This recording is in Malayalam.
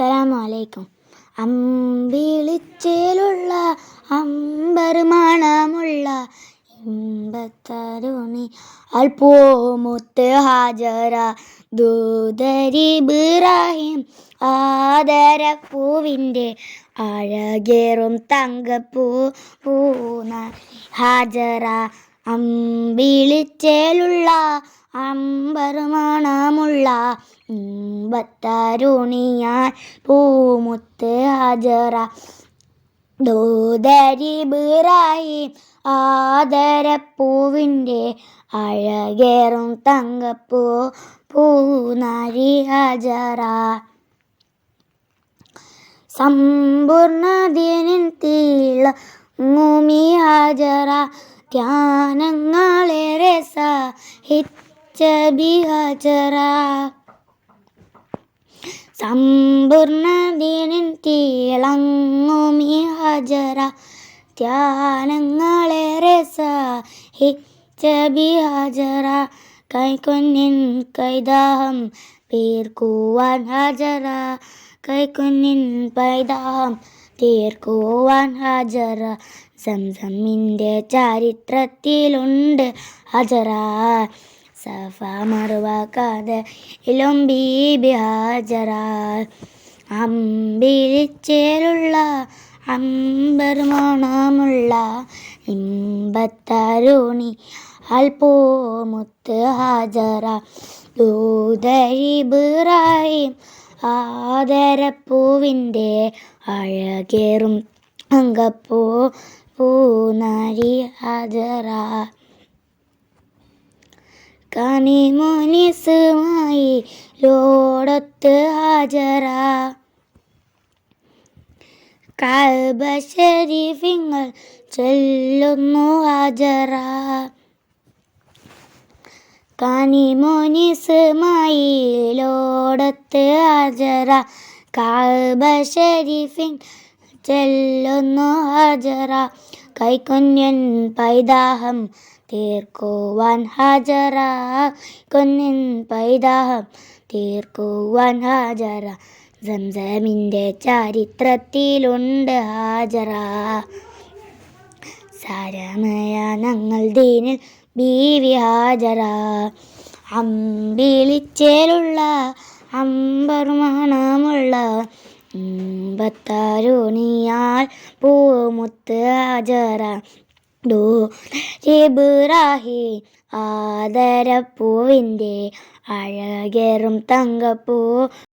അസ്സലാമു അലൈക്കും അമ്പിളിച്ചേലുള്ള അമ്പർമാണമുള്ള ഇമ്പത്തരുണി അൽപോമുത്ത് ഹാജര. ദൂതരിബിറാഹിം ആദരപ്പൂവിന്റെ അഴകേറും തങ്കപ്പൂ പൂന ഹാജര. അമ്പിളിച്ചേലുള്ള അമ്പർമണമുള്ള ഇമ്പത്തരുണിയാൻ പൂമുത്ത് ഹാജറ. ദൂതരിബിറായി ആദരപ്പൂവിന്റെ അഴകേറും തങ്കപ്പൂ പൂനാരി ഹജറ. തീള ഭൂമി ഹാജറ. ധ്യാനങ്ങളേറെ സഹിച്ച ബിഹജറ സമ്പൂർണതിനിൻ തീളങ്ങുമി ഹജറ ധ്യാനങ്ങളേറെ സഹിച്ച ഹജറ. കൈക്കൊന്നിൻ കൈദാഹം തീർക്കുവാൻ ഹജറ. കൈക്കുന്നിൻ പൈതാഹം തീർക്കുവാൻ ഹജറ. സംസമിന്റെ ചരിത്രത്തിലുണ്ട് ഹജറ. സഫ മറുവ കഥയിലും ബീബി ഹാജറ അമ്പിളിച്ചേലുള്ള അമ്പർമണമുള്ള ഇമ്പത്തരുണി അൽപോമുത്ത് ഹാജറ ദൂതരിബിറായും ആദരപ്പൂവിന്റെ അഴകേറും അങ്കപ്പൂ പൂനരി ഹാജറ കനിമോനിസുമായി ലോടത്ത് ഹാജറ കൽബ ഷരീഫിങ്ങൾ ചൊല്ലുന്നു ഹാജറ കനിമോനിസുമായി ലോടത്ത് ഹാജറ കൽബ ഷരീഫിൻ ചെല്ലുന്നു ഹാജറ കൈക്കുഞ്ഞൻ പൈതാഹം തീർക്കുവാൻ ഹാജറ കൊന്നിൻ പൈതാഹം തീർക്കുവാൻ ഹാജറ സംസമിന്റെ ചരിത്രത്തിലുണ്ട് ഹാജറ സാരമയ ഞങ്ങൾ ദീനിൽ ബീവി ഹാജറ അമ്പിളിച്ചേലുള്ള അമ്പർമണമുള്ള അമ്പത്തരുണിയാൽ പൂമുത്ത് ഹാജറ ഡൂറാഹി ആദരപ്പൂവിന്റെ അഴകേറും തങ്കപ്പൂ